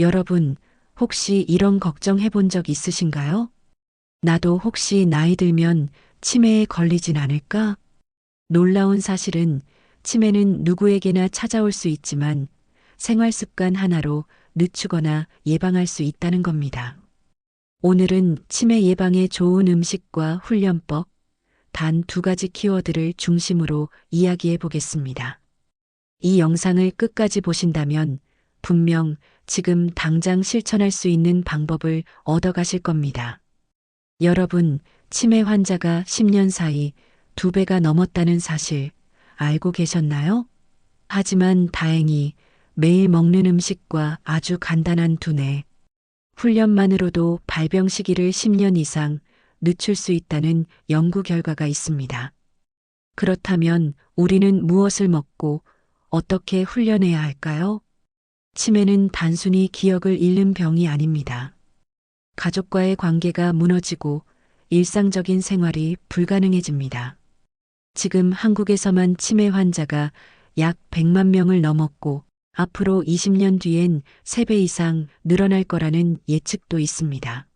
여러분, 혹시 이런 걱정 해본 적 있으신가요? 나도 혹시 나이 들면 치매에 걸리진 않을까? 놀라운 사실은 치매는 누구에게나 찾아올 수 있지만 생활 습관 하나로 늦추거나 예방할 수 있다는 겁니다. 오늘은 치매 예방에 좋은 음식과 훈련법, 단 두 가지 키워드를 중심으로 이야기해 보겠습니다. 이 영상을 끝까지 보신다면 분명 지금 당장 실천할 수 있는 방법을 얻어가실 겁니다. 여러분, 치매 환자가 10년 사이 두 배가 넘었다는 사실 알고 계셨나요? 하지만 다행히 매일 먹는 음식과 아주 간단한 두뇌, 훈련만으로도 발병 시기를 10년 이상 늦출 수 있다는 연구 결과가 있습니다. 그렇다면 우리는 무엇을 먹고 어떻게 훈련해야 할까요? 치매는 단순히 기억을 잃는 병이 아닙니다. 가족과의 관계가 무너지고 일상적인 생활이 불가능해집니다. 지금 한국에서만 치매 환자가 약 100만 명을 넘었고 앞으로 20년 뒤엔 3배 이상 늘어날 거라는 예측도 있습니다.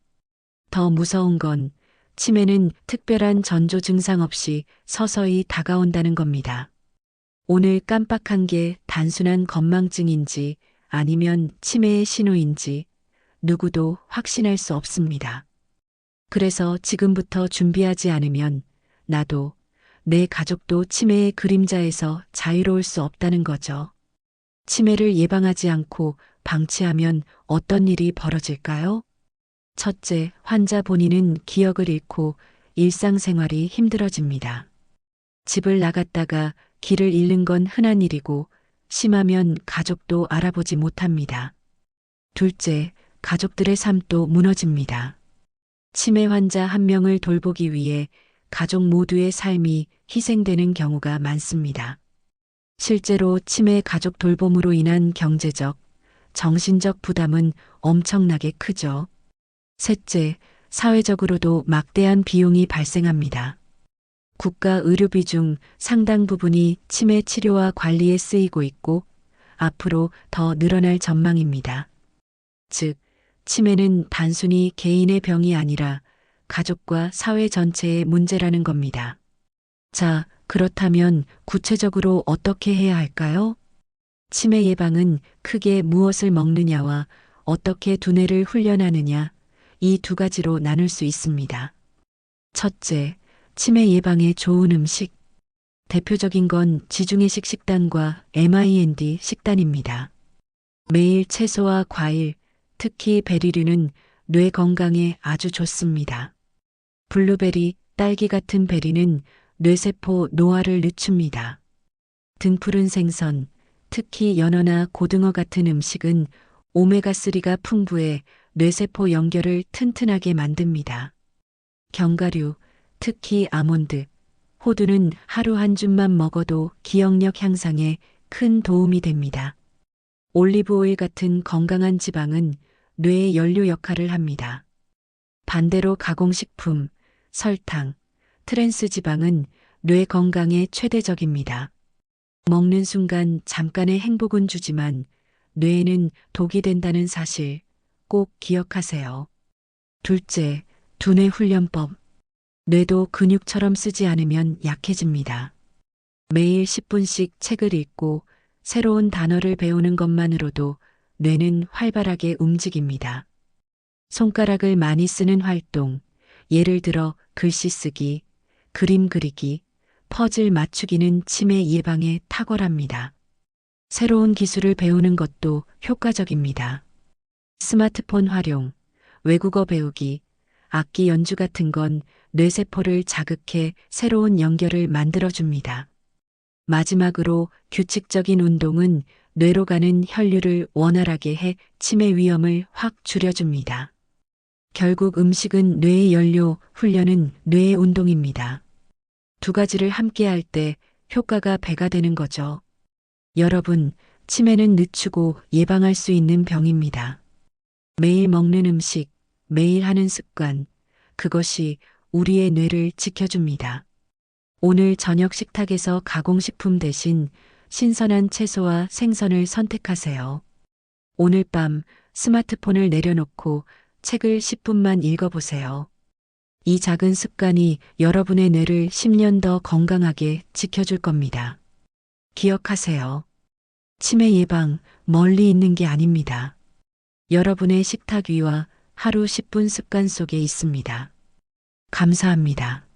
더 무서운 건 치매는 특별한 전조 증상 없이 서서히 다가온다는 겁니다. 오늘 깜빡한 게 단순한 건망증인지 아니면 치매의 신호인지 누구도 확신할 수 없습니다. 그래서 지금부터 준비하지 않으면 나도 내 가족도 치매의 그림자에서 자유로울 수 없다는 거죠. 치매를 예방하지 않고 방치하면 어떤 일이 벌어질까요? 첫째, 환자 본인은 기억을 잃고 일상생활이 힘들어집니다. 집을 나갔다가 길을 잃는 건 흔한 일이고 심하면 가족도 알아보지 못합니다. 둘째, 가족들의 삶도 무너집니다. 치매 환자 한 명을 돌보기 위해 가족 모두의 삶이 희생되는 경우가 많습니다. 실제로 치매 가족 돌봄으로 인한 경제적, 정신적 부담은 엄청나게 크죠. 셋째, 사회적으로도 막대한 비용이 발생합니다. 국가 의료비 중 상당 부분이 치매 치료와 관리에 쓰이고 있고 앞으로 더 늘어날 전망입니다. 즉, 치매는 단순히 개인의 병이 아니라 가족과 사회 전체의 문제라는 겁니다. 자, 그렇다면 구체적으로 어떻게 해야 할까요? 치매 예방은 크게 무엇을 먹느냐와 어떻게 두뇌를 훈련하느냐 이 두 가지로 나눌 수 있습니다. 첫째, 치매 예방에 좋은 음식. 대표적인 건 지중해식 식단과 MIND 식단입니다. 매일 채소와 과일, 특히 베리류는 뇌 건강에 아주 좋습니다. 블루베리, 딸기 같은 베리는 뇌세포 노화를 늦춥니다. 등푸른 생선, 특히 연어나 고등어 같은 음식은 오메가3가 풍부해 뇌세포 연결을 튼튼하게 만듭니다. 견과류, 특히 아몬드, 호두는 하루 한 줌만 먹어도 기억력 향상에 큰 도움이 됩니다. 올리브 오일 같은 건강한 지방은 뇌의 연료 역할을 합니다. 반대로 가공식품, 설탕, 트랜스 지방은 뇌 건강에 최대적입니다. 먹는 순간 잠깐의 행복은 주지만 뇌에는 독이 된다는 사실 꼭 기억하세요. 둘째, 두뇌 훈련법. 뇌도 근육처럼 쓰지 않으면 약해집니다. 매일 10분씩 책을 읽고 새로운 단어를 배우는 것만으로도 뇌는 활발하게 움직입니다. 손가락을 많이 쓰는 활동, 예를 들어 글씨 쓰기, 그림 그리기, 퍼즐 맞추기는 치매 예방에 탁월합니다. 새로운 기술을 배우는 것도 효과적입니다. 스마트폰 활용, 외국어 배우기, 악기 연주 같은 건 뇌세포를 자극해 새로운 연결을 만들어줍니다. 마지막으로 규칙적인 운동은 뇌로 가는 혈류를 원활하게 해 치매 위험을 확 줄여줍니다. 결국 음식은 뇌의 연료, 훈련은 뇌의 운동입니다. 두 가지를 함께 할 때 효과가 배가 되는 거죠. 여러분, 치매는 늦추고 예방할 수 있는 병입니다. 매일 먹는 음식, 매일 하는 습관, 그것이 우리의 뇌를 지켜줍니다. 오늘 저녁 식탁에서 가공식품 대신 신선한 채소와 생선을 선택하세요. 오늘 밤 스마트폰을 내려놓고 책을 10분만 읽어보세요. 이 작은 습관이 여러분의 뇌를 10년 더 건강하게 지켜줄 겁니다. 기억하세요. 치매 예방 멀리 있는 게 아닙니다. 여러분의 식탁 위와 하루 10분 습관 속에 있습니다. 감사합니다.